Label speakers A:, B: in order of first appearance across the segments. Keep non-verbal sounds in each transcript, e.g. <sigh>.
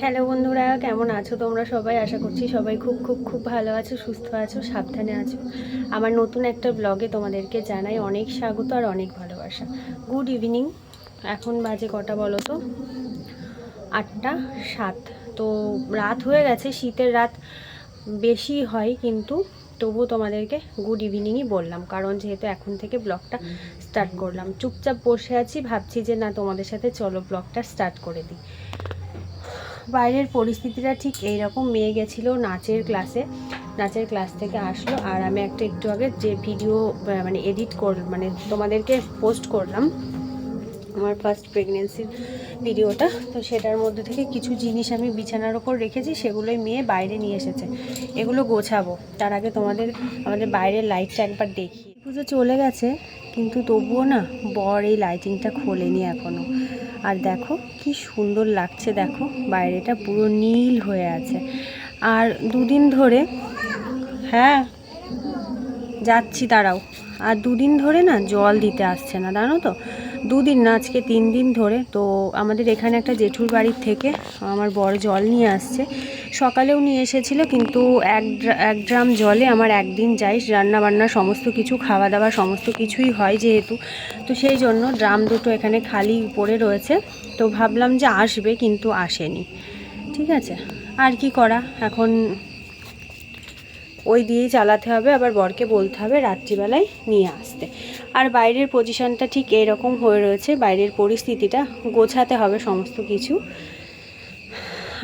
A: Hello বন্ধুরা, কেমন আছো তোমরা সবাই? আশা করছি সবাই খুব খুব খুব ভালো আছো, সুস্থ আছো, সাবধানে আছো। আমার নতুন একটা ব্লগে তোমাদেরকে জানাই অনেক স্বাগত আর অনেক ভালোবাসা। গুড ইভিনিং এখন বাজে কটা বলো তো আটটা সাত। তো রাত হয়ে গেছে, শীতের রাত বেশি হয় কিন্তু তবুও তোমাদেরকে গুড ইভিনিংই বললাম, কারণ যেহেতু এখন থেকে ব্লগটা স্টার্ট করলাম। চুপচাপ বসে আছি, ভাবছি যে না তোমাদের সাথে চলো ব্লগটা স্টার্ট করে দিই। বাইরের পরিস্থিতিটা ঠিক এই রকম মেয়ে গেছিল নাচের ক্লাসে নাচের ক্লাস থেকে আসলো আর আমি একটা একটু আগে যে ভিডিও মানে এডিট কর মানে তোমাদেরকে পোস্ট করলাম, আমার ফার্স্ট প্রেগনেন্সির ভিডিওটা তো সেটার মধ্যে থেকে কিছু জিনিস আমি বিছানার ওপর রেখেছি, সেগুলোই মেয়ে বাইরে নিয়ে এসেছে। এগুলো গোছাবো। তার আগে তোমাদের, আমাদের বাইরের লাইটটা একবার দেখি। পুজো চলে গেছে, কিন্তু তবুও না বর এই লাইটিংটা খোলেনি এখনও আর দেখো কি সুন্দর লাগছে, দেখো বাইরেটা পুরো নীল হয়ে আছে। আর দুদিন ধরে হ্যাঁ যাচ্ছি তারাও আর দুদিন ধরে না জল দিতে আসছে না, জানো তো? দুদিন না, আজকে তিন দিন ধরে। তো আমাদের এখানে একটা জেঠুর বাড়ির থেকে আমার বড় জল নিয়ে আসছে। সকালেও নিয়ে এসেছিল, কিন্তু এক এক ড্রাম জলে আমার একদিন যাই রান্না বান্না সমস্ত কিছু খাওয়া দাওয়া সমস্ত কিছুই হয় যেহেতু। তো সেই জন্য ড্রাম দুটো এখানে খালি পড়ে রয়েছে। তো ভাবলাম যে আসবে, কিন্তু আসেনি। ঠিক আছে, আর কি করা? এখন ওই দিয়েই চালাতে হবে। আবার বরকে বলতে হবে রাত্রিবেলায় নিয়ে আসতে। আর বাইরের পজিশনটা ঠিক এরকম হয়ে রয়েছে, বাইরের পরিস্থিতিটা গোছাতে হবে সমস্ত কিছু।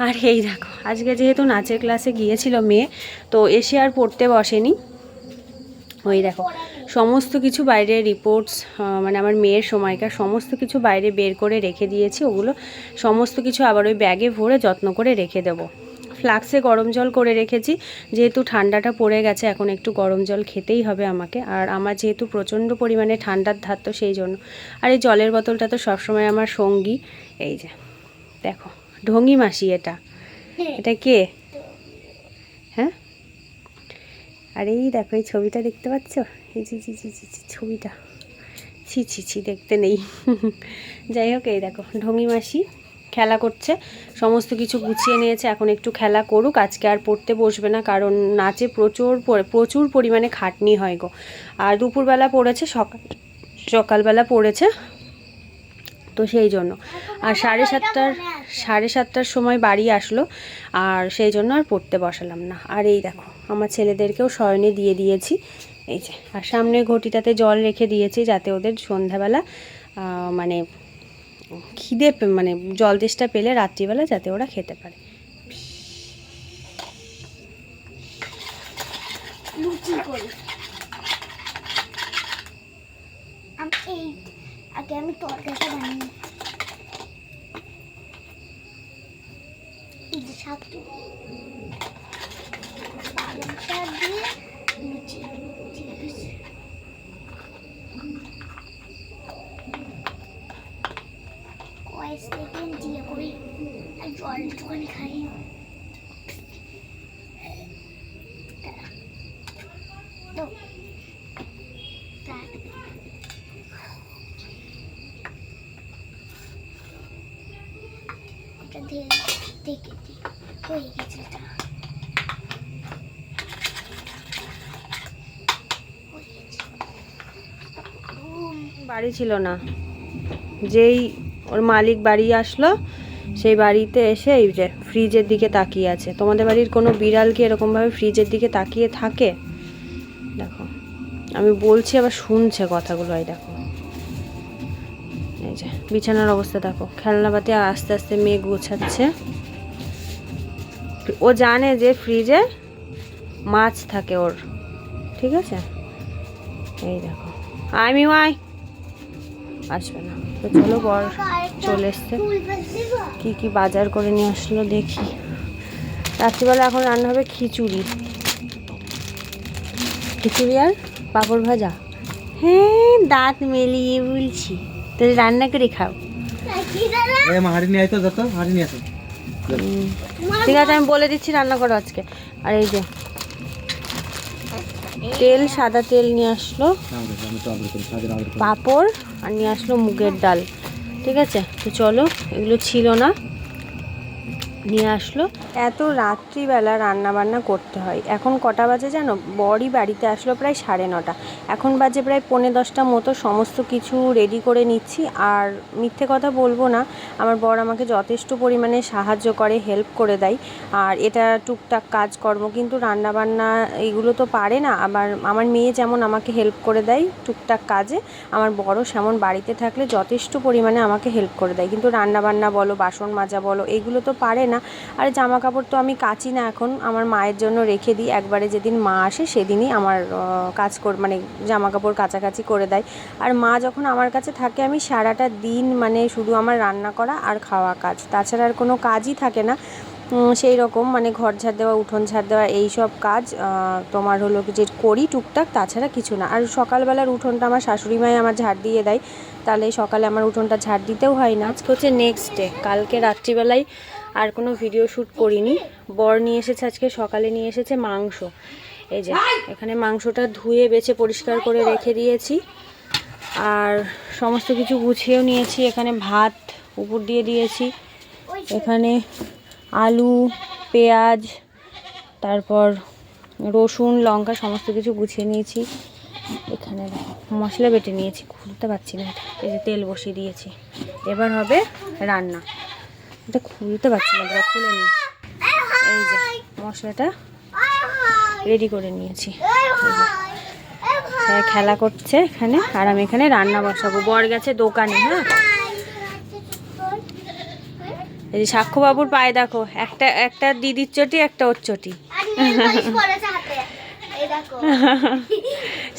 A: আর এই দেখো, আজকে যেহেতু নাচের ক্লাসে গিয়েছিল মেয়ে, তো এসে আর পড়তে বসেনি। ওই দেখো, সমস্ত কিছু বাইরে রিপোর্টস মানে আমার মেয়ের সময়কার সমস্ত কিছু বাইরে বের করে রেখে দিয়েছি, ওগুলো সমস্ত কিছু আবার ওই ব্যাগে ভরে যত্ন করে রেখে দেবো। ফ্লাক্সে গরম জল করে রেখেছি। যেহেতু ঠান্ডাটা পড়ে গেছে এখন একটু গরম জল খেতেই হবে আমাকে। আর আমার যেহেতু প্রচণ্ড পরিমাণে ঠান্ডার ধার তো সেই জন্য। আর এই জলের বোতলটা তো সবসময় আমার সঙ্গী। এই যে দেখো ঢঙ্গি মাসি এটা। এটা কে? হ্যাঁ? আর এই দেখো এই ছবিটা দেখতে পাচ্ছ? এই জি জি জি জি জি, ছবিটা। ছি ছি ছি দেখতে নেই। <laughs> যাই হোক এই দেখো ঢঙ্গি মাসি। খেলা করছে। সমস্ত কিছু গুছিয়ে নিয়েছে, এখন একটু খেলা করুক। আজকে আর পড়তে বসবে না, কারণ নাচে প্রচুর পরি- প্রচুর পরিমাণে খাটনি হয় গো। আর দুপুরবেলা পড়েছে সকাল সকালবেলা পড়েছে, তো সেই জন্য। আর সাড়ে সাতটার সাড়ে সাতটার সময় বাড়ি আসলো, আর সেই জন্য আর পড়তে বসালাম না। আর এই দেখো, আমার ছেলেদেরকেও শয়নে দিয়ে দিয়েছি। এই যে, আর সামনে ঘটিটাতে জল রেখে দিয়েছি, যাতে ওদের সন্ধ্যাবেলা মানে খিদে মানে জল তেষ্টা পেলে রাত্রিবেলা যাতে ওরা খেতে পারে।
B: লুচি আমি এই, আগে আমি তরকারিটা বানিয়ে দিয়ে লুচি ঠিক আছে কয়েক দিয়ে করি জল খাই তো হয়ে গেছে
A: বাড়ি ছিল না। যেই ওর মালিক বাড়ি আসলো, সেই বাড়িতে এসে এই যে ফ্রিজের দিকে তাকিয়ে আছে। তোমাদের বাড়ির কোনো বিড়াল কি এরকমভাবে ফ্রিজের দিকে তাকিয়ে থাকে? দেখো, আমি বলছি, আবার শুনছে কথাগুলো, এই দেখো। এই যে, বিছানার অবস্থা দেখো। খেলনাপাতি আস্তে আস্তে মেয়ে গোছাচ্ছে। ও জানে যে ফ্রিজে মাছ থাকে ওর। ঠিক আছে? এই দেখো। আমি আয়। আসবে না। তো চলো
B: আরেকটা
A: চলে এসছে। কী? কি বাজার করে নিয়ে আসলো দেখি। রাত্রিবেলা এখন রান্না হবে খিচুড়ি। খিচুড়ি আর পাঁপড় ভাজা। হ্যাঁ দাঁত মেলিয়ে বলছি। তাহলে রান্না করে খাও। ঠিক আছে আমি বলে দিচ্ছি রান্না করো আজকে। আর এই যে তেল সাদা তেল নিয়ে আসলো। পাঁপড় আর নিয়ে আসলো মুগের ডাল। ঠিক আছে? তো চলো এগুলো ছিল না। নিয়ে আসলো। এত রাত্রিবেলা রান্না বান্না করতে হয়। এখন কটা বাজে জানো? বরই বাড়িতে আসলো প্রায় সাড়ে নটা। এখন বাজে প্রায় পৌনে দশটা মতো। সমস্ত কিছু রেডি করে নিচ্ছি। আর মিথ্যে কথা বলব না। আমার বর আমাকে যথেষ্ট পরিমাণে সাহায্য করে হেল্প করে দেয়। আর এটা টুকটাক কাজকর্ম। কিন্তু রান্না বান্না এগুলো তো পারে না। আবার আমার মেয়ে যেমন আমাকে হেল্প করে দেয় টুকটাক কাজে, আমার বড় সেমন বাড়িতে থাকলে যথেষ্ট পরিমাণে আমাকে হেল্প করে দেয়। কিন্তু রান্না বান্না বলো, বাসন মাজা বলো, এগুলো তো পারে না। আর জামা কাপড় তো আমি কাচি না এখন, আমার মায়ের জন্য রেখে দিই। একবারে যেদিন মা আসে সেদিনই আমার কাজ কর মানে জামা কাপড় কাচাকাচি করে দেয়। আর মা যখন আমার কাছে থাকে, আমি সারাটা দিন মানে শুধু আমার রান্না করা আর খাওয়া কাজ। তাছাড়া আর কোনো কাজই থাকে না। সেই রকম মানে ঘর ঝাড় দেওয়া, উঠোন ঝাড় দেওয়া, এই সব কাজ তোমার হলো যে করি টুকটাক, তাছাড়া কিছু না। আর সকালবেলার উঠোনটা আমার শাশুড়ি মাই আমার ঝাড় দিয়ে দেয়। তাহলে সকালে আমার উঠোনটা ঝাড় দিতেও হয় না। আজকে হচ্ছে নেক্সট ডে কালকে রাত্রিবেলায় আর কোনো ভিডিও শ্যুট করিনি। বর নিয়ে এসেছে আজকে, সকালে নিয়ে এসেছে মাংস। এই যে, এখানে মাংসটা ধুয়ে, বেছে, পরিষ্কার করে রেখে দিয়েছি। আর সমস্ত কিছু গুছিয়েও নিয়েছি। এখানে ভাত উপর দিয়ে দিয়েছি। এখানে আলু, পেঁয়াজ, তারপর রসুন, লঙ্কা, সমস্ত কিছু গুছিয়ে নিয়েছি। এখানে মশলা বেটে নিয়েছি। খুলতে পারছি না। এই যে তেল বসিয়ে দিয়েছি। এবার হবে রান্না। এটা খুলতে পারছি না এটা খুলে নিই। এই যে মশলাটা রেডি করে নিয়েছি। খেলা করছে এখানে আর আমি এখানে রান্না বসাবো। বর গেছে দোকানে হ্যাঁ? এই যে সাক্ষ্যবাবুর পায়ে দেখো একটা একটা দিদির চটি একটা ওর চটি।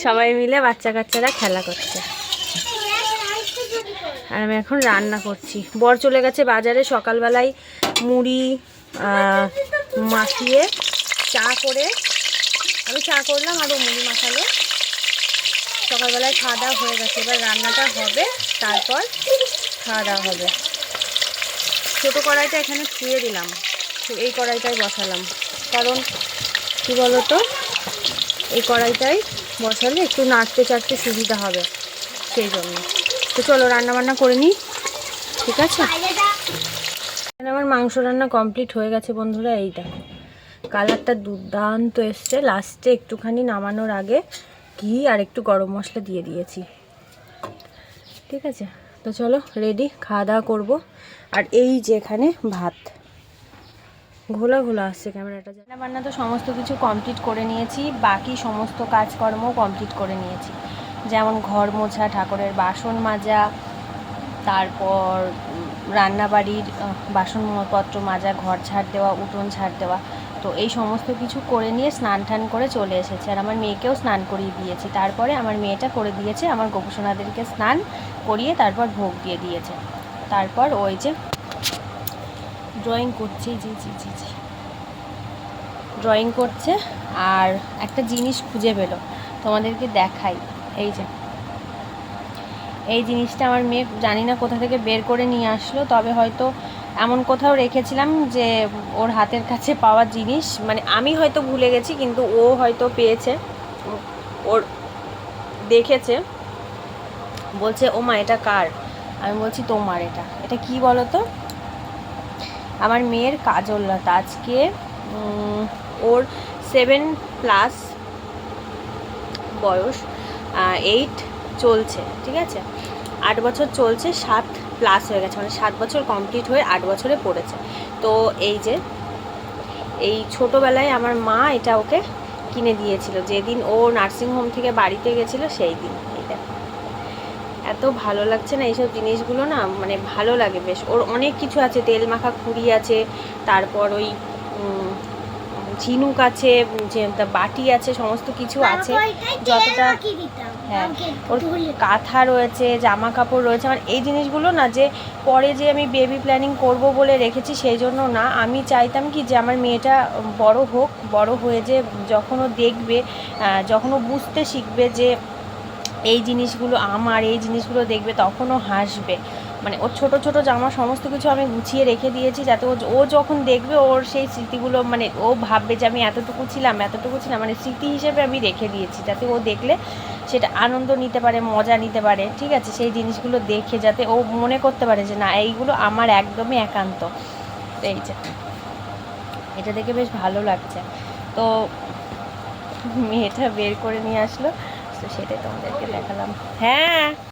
A: সবাই মিলে বাচ্চা কাচ্চারা খেলা করছে। আর আমি এখন রান্না করছি। বর চলে গেছে বাজারে, সকালবেলায় মুড়ি মাখিয়ে চা করে, আমি চা করলাম আর মুড়ি মাখালো। সকালবেলায় খাওয়া দাওয়া হয়ে গেছে। এবার রান্নাটা হবে, তারপর খাওয়া দাওয়া হবে। ছোটো কড়াইটা এখানে ছুঁয়ে দিলাম। এই কড়াইটাই বসালাম। কারণ কী বলতো? এই কড়াইটাই বসালে একটু নাড়তে চাড়তে সুবিধা হবে, সেই জন্য। তো চলো রান্না বান্না করে নিই। ঠিক আছে? আমার মাংস রান্না কমপ্লিট হয়ে গেছে বন্ধুরা, এই দেখো। কালারটা দুর্দান্ত এসছে। লাস্টে একটুখানি নামানোর আগে ঘি আর একটু গরম মশলা দিয়ে দিয়েছি। ঠিক আছে? তো চলো রেডি খাওয়া দাওয়া করব। আর এই যে এখানে ভাত। ঘোলা ঘোলা আসছে ক্যামেরাটা রান্না বান্না তো সমস্ত কিছু কমপ্লিট করে নিয়েছি। বাকি সমস্ত কাজকর্ম কমপ্লিট করে নিয়েছি। যেমন ঘর মোছা, ঠাকুরের বাসন মাজা, তারপর রান্নাবাড়ির বাসনপত্র মাজা, ঘর ঝাড় দেওয়া, উঠোন ঝাড় দেওয়া। তো এই সমস্ত কিছু করে নিয়ে স্নান টান করে চলে এসেছে। আর আমার মেয়েকেও স্নান করিয়ে দিয়েছি। তারপরে আমার মেয়েটা করে দিয়েছে, আমার গোপুসোনাদেরকে স্নান করিয়ে তারপর ভোগ দিয়ে দিয়েছে। তারপর ওই যে ড্রয়িং করছি, জি জি জি জি। ড্রয়িং করছে আর একটা জিনিস খুঁজে পেল। তোমাদেরকে দেখাই। এই যে। এই জিনিসটা আমার মেয়ে জানি না কোথা থেকে বের করে নিয়ে আসলো, তবে হয়তো এমন কোথাও রেখেছিলাম যে ওর হাতের কাছে পাওয়া জিনিস মানে আমি হয়তো ভুলে গেছি, কিন্তু ও হয়তো পেয়েছে, ওর দেখেছে। বলছে, ও মা, এটা কার? আমি বলছি, তোমার এটা। এটা কি বলো তো আমার মেয়ের কাজল লতা আজকে ওর সেভেন প্লাস বয়স। এইট চলছে, ঠিক আছে? আট বছর চলছে, সাত প্লাস হয়ে গেছে মানে সাত বছর কমপ্লিট হয়ে আট বছরে পড়েছে। তো এই যে, এই ছোটোবেলায় আমার মা এটা ওকে কিনে দিয়েছিল। যেদিন ও নার্সিং হোম থেকে বাড়িতে গেছিল, সেই দিন। দেখো। এত ভালো লাগছে না এইসব জিনিসগুলো না মানে ভালো লাগে বেশ। ওর অনেক কিছু আছে, তেল মাখা, খুঁড়ি আছে, তারপর ওই ঝিনুক আছে যে বাটি আছে সমস্ত কিছু আছে। যতটা হ্যাঁ ওর কাঁথা রয়েছে জামা কাপড় রয়েছে। আমার এই জিনিসগুলো না যে পরে যে আমি বেবি প্ল্যানিং করব বলে রেখেছি সেই জন্য না। আমি চাইতাম কি যে আমার মেয়েটা বড় হোক বড় হয়ে যে যখন ও দেখবে আহ, যখন ও বুঝতে শিখবে যে এই জিনিসগুলো আমার এই জিনিসগুলো দেখবে তখনও হাসবে। মানে ওর ছোট ছোট জামা সমস্ত কিছু আমি গুছিয়ে রেখে দিয়েছি যাতে ও ও যখন দেখবে ওর সেই স্মৃতিগুলো মানে ও ভাববে যে আমি এতটুকু ছিলাম এতটুকু ছিলাম মানে স্মৃতি হিসেবে আমি রেখে দিয়েছি যাতে ও দেখলে সেটা আনন্দ নিতে পারে, মজা নিতে পারে, ঠিক আছে? সেই জিনিসগুলো দেখে যাতে ও মনে করতে পারে যে না, এইগুলো আমার একদমই একান্ত। এই যে, এটা দেখে বেশ ভালো লাগছে। তো মেয়েটা বের করে নিয়ে আসলো, তো সেটাই তোমাদেরকে দেখালাম। হ্যাঁ!